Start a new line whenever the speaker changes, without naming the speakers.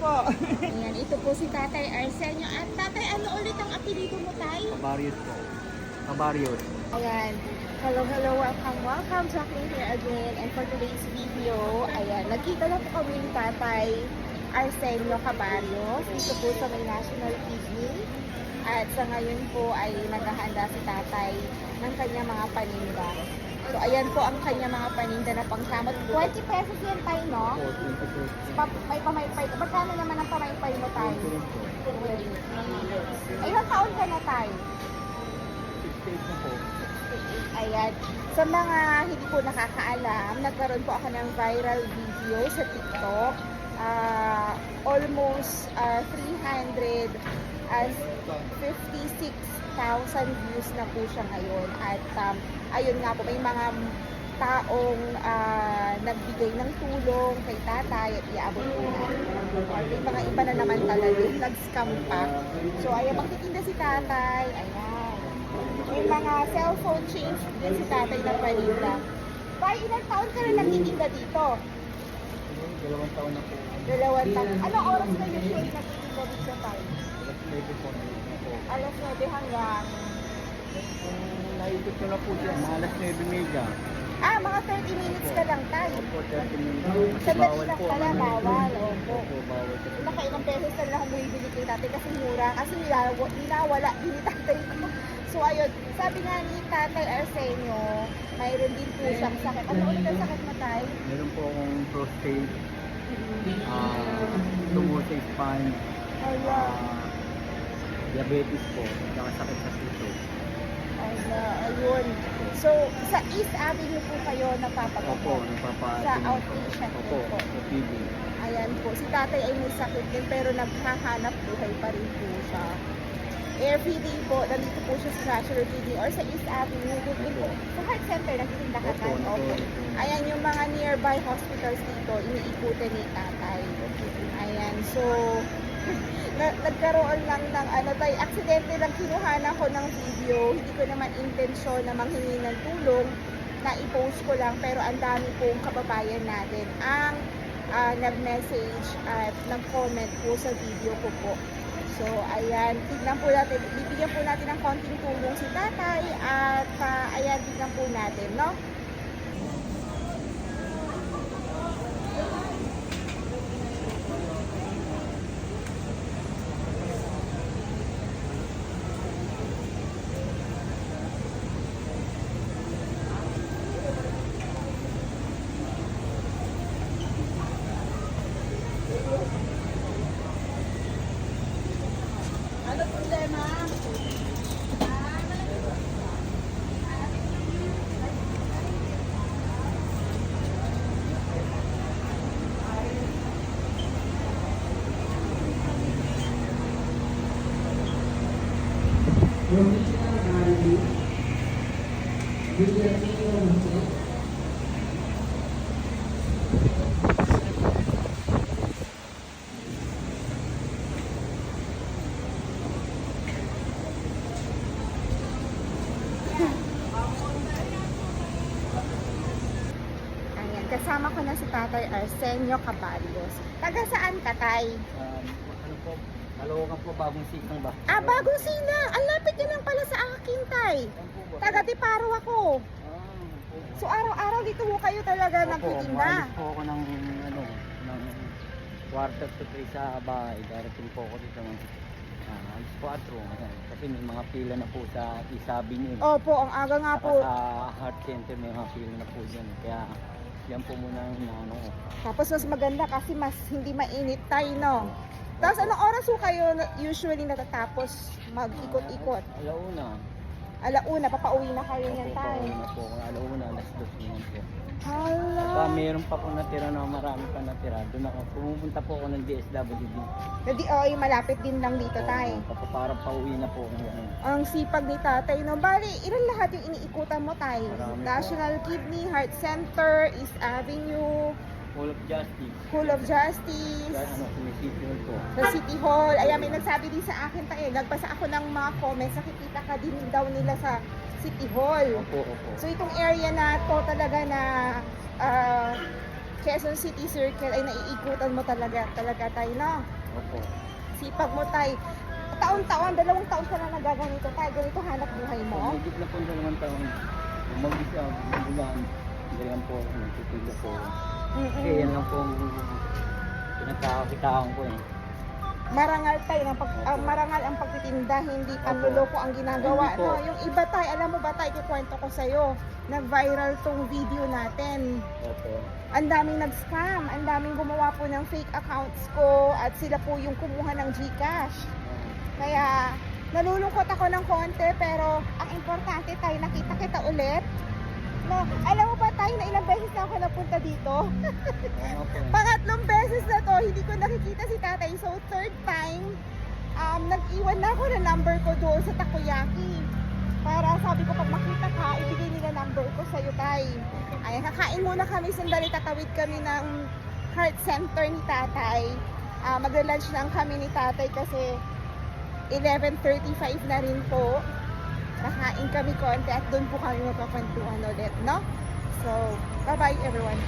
Po. Ayan, ito po si Tatay Arsenio. At Tatay, ano ulit ang apelido mo, Tay?
Kabarios po. Kabarios.
Ayan. Hello, hello, welcome, welcome. Jacqueline here again. And for today's video, ayan, nagkita na po kami ni Tatay Arsenio Cabarrios. Dito po sa may National Kidney. At sa ngayon po ay naghahanda si Tatay ng kanyang mga paninda. So, ayan po ang kanyang mga paninda na pangsamot. 20 pesos yan tayo, no?
Po, 20 pesos.
Pa, may pamaypay. Magkano naman ang pamaypay mo tayo?
20 rin po.
Ilang taon ka na tayo?
68 na po.
Ayan. Sa mga hindi po nakakaalam, nagkaroon po ako ng viral video sa TikTok. Ah, almost ah, 300 as 56,000 views na po siya ngayon. At um, ayun nga po, may mga taong ah, nagbigay ng tulong kay tatay at iabot po natin. At may mga iba na naman talaga, nag-scam pa. So, ayan, magtitinda si tatay. Ayan. May mga cellphone change din si tatay ng paninda. Bay, ilang taon ka na nagtitinda dito?
Dalawang taon na po.
Dalawang taon. Anong oras ka usually nagtitinda dito tayo?
Alas 9 po. na po.
Alas 9 hanggang...
Kung naikot ko na po siya, mga alas 9 media.
Ah, mga 30 minutes ka lang tayo.
Opo, 30 minutes.
Sandali lang pala,
ano,
bawal. Opo.
Opo, bawal.
Nakailang beses na lang bumibili kay tatay kasi mura. Kasi ninawala din ni tatay ko. So ayun, sabi nga ni tatay Arsenio, mayroon din po siyang sakit. Ano ulit ang sakit mo tayo?
Meron po akong prostate, ah, tumor sa spine,
Ayan.
ah, diabetes po, saka sakit sa puso.
Ala, ayun. So, sa East Avenue po kayo
Opo,
napapagawa.
nagpapa...
Sa outpatient
Opo,
po.
OPD.
Ayan po. Si tatay ay may sakit din pero naghahanap buhay pa rin po siya. Every day po, nandito po siya sa National Kidney or sa East Avenue. Doon po. Sa heart center, nagtitinda ka
Opo,
tayo.
opo.
Okay. Ayan yung mga nearby hospitals dito, iniikutan ni tatay. Ayan, so, na, nagkaroon lang ng ano tayo, aksidente lang kinuhanan ko ng video. Hindi ko naman intensyon na manghingi ng tulong na i-post ko lang pero ang dami pong kababayan natin ang ah, nag-message at nag-comment po sa video ko po. So, ayan, tignan po natin, bibigyan po natin ng konting tulong si tatay at ah, ayan, tignan po natin, no? Ayan, kasama ko na si Tatay Arsenio Caballos. Taga saan ka, Tay?
Um, ano po, Caloocan po, bagong sikang ba?
Ah, bagong sina. Ang lapit yun lang pala sa akin, Tay. Taga Tiparo ako.
Ah.
So, araw-araw dito mo kayo talaga
Opo,
nagtitinda.
umalis po ako ng, ano, ng quarter to three sa bahay. Darating po ako dito ng ah, alas 4. Ayan. Kasi may mga pila na po sa isabi niyo.
Opo, ang aga nga
Saka
po.
sa heart center may mga pila na po dyan. Kaya yan po muna ang inaano ko.
Tapos mas maganda kasi mas hindi mainit tayo, no? Tapos anong oras po kayo na- usually natatapos mag-ikot-ikot?
Alauna.
Alauna, papauwi na kayo niyan tayo.
pauwi na po. Alauna, alas 2 naman po.
Hala.
Pa, meron pa po natira na marami pa natira. Doon ako, pumupunta po ako ng DSWD.
Hindi, oh, yung malapit din lang dito tayo.
Opo, para pauwi na po ako ngayon.
Ang sipag ni tatay, no? Bali, ilan lahat yung iniikutan mo tayo?
Marami po.
National Kidney, Heart Center, East Avenue,
Full of justice.
School of Justice,
Kaya ano, sumisipin po.
sa City Hall. Ayan, may nagsabi din sa akin tayo. Nagbasa ako ng mga comments. Nakikita ka din daw nila sa City Hall.
Opo, opo.
So itong area na to talaga na ah, Quezon City Circle ay naiikutan mo talaga, talaga tayo, no?
Opo.
Sipag mo tayo. Taon-taon, dalawang taon ka na nagaganito tayo. Ganito hanap buhay mo.
Umigit na po sa naman taon. Umagit siya, bulan. Ganyan po, nagtitilo po. Kasi yan lang po ang pinagkakakitaan ko eh.
Marangal tayo, ng pag, ah, marangal ang pagtitinda, hindi panluloko ang ginagawa.
Hindi po.
No? Yung iba tayo, alam mo ba tayo, kukwento ko sa'yo, nag-viral tong video natin.
Opo.
Ang daming nag-scam, ang daming gumawa po ng fake accounts ko at sila po yung kumuha ng Gcash. Kaya nalulungkot ako ng konti pero ang importante tayo nakita kita ulit. No, alam mo ba tayo na ilang beses na ako napunta dito?
Po eh.
Pangatlong beses na to, hindi ko nakikita si tatay. So third time, um, nag-iwan na ako ng number ko doon sa takoyaki. Para sabi ko, pag makita ka, ibigay nila number ko sa'yo, tay. Ay, kakain muna kami, sandali tatawid kami ng heart center ni tatay. Ah, magla-lunch lang kami ni tatay kasi 11.35 na rin po. Kakain kami konti at doon po kami magkakwentuhan ulit, no? So, bye-bye everyone.